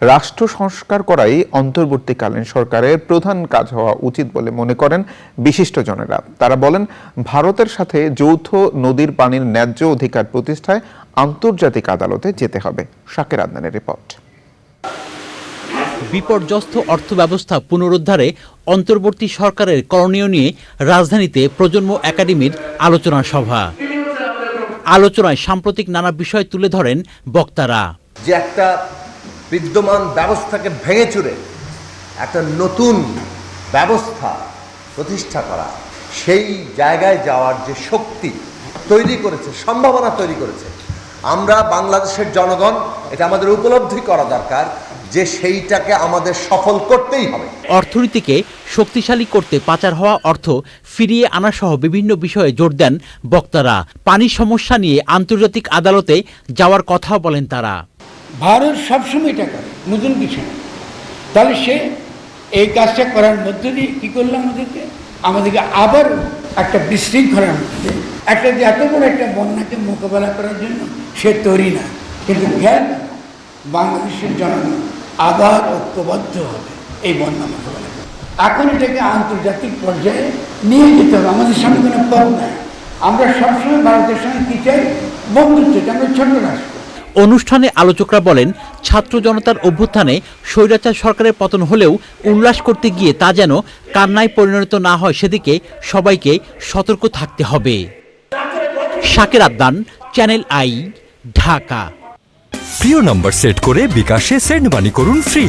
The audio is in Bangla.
রাষ্ট্র সংস্কার করাই অন্তর্বর্তীকালীন সরকারের প্রধান কাজ হওয়া উচিত বলে মনে করেন বিশিষ্টজনেরা। তারা বলেন ভারতের সাথে যৌথ নদীর পানির ন্যায্য অধিকার প্রতিষ্ঠায় আন্তর্জাতিক আদালতে যেতে হবে। শাকের আদনানের রিপোর্ট। বিপর্যস্ত অর্থব্যবস্থা পুনরুদ্ধারে অন্তর্বর্তী সরকারের করণীয় নিয়ে রাজধানীতে প্রজন্ম একাডেমির আলোচনা সভা। আলোচনায় সাম্প্রতিক নানা বিষয় তুলে ধরেন বক্তারা। যে একটা বিদ্যমান ব্যবস্থাকে ভেঙে চুরে একটা নতুন ব্যবস্থা প্রতিষ্ঠা করা, সেই জায়গায় যাওয়ার যে শক্তি তৈরি করেছে, সম্ভাবনা তৈরি করেছে, আমরা বাংলাদেশের জনগণ এটা আমাদের উপলব্ধি করা দরকার যে সেইটাকে আমাদের সফল করতেই হবে। অর্থনীতিকে শক্তিশালী করতে পাচার হওয়া অর্থ ফিরিয়ে আনা সহ বিভিন্ন বিষয়ে জোর দেন বক্তারা। পানির সমস্যা নিয়ে আন্তর্জাতিক আদালতে যাওয়ার কথা বলেন তারা। ভারত সবসময় এটা করে নতুন কিছু না। তাহলে সে এই কাজটা করার মধ্য দিয়ে কী করল আমাদেরকে? আমাদেরকে আবার একটা বিশৃঙ্খলার মধ্যে একটা যে এত বড় একটা বন্যাকে মোকাবেলা করার জন্য সে তৈরি না। কিন্তু খেয়াল বাংলাদেশের জনগণ আবার ঐক্যবদ্ধ হবে এই বন্যা মোকাবেলা এখন এটাকে আন্তর্জাতিক পর্যায়ে নিয়ে যেতে হবে আমাদের সামনে কোনো পথ নাই। আমরা সবসময় ভারতের সঙ্গে কী চাই? বন্ধুত্ব চাই, আমরা ছোট রাষ্ট্র। অনুষ্ঠানে আলোচকরা বলেন, ছাত্র জনতার অভ্যুত্থানে স্বৈরাচার সরকারের পতন হলেও উল্লাস করতে গিয়ে তা যেন কান্নায় পরিণত না হয়, সেদিকে সবাইকে সতর্ক থাকতে হবে। শাকের আদান চ্যানেল আই, ঢাকা। প্রিয় নম্বর সেট করে বিকাশে সেন্ড মানি করুন ফ্রি।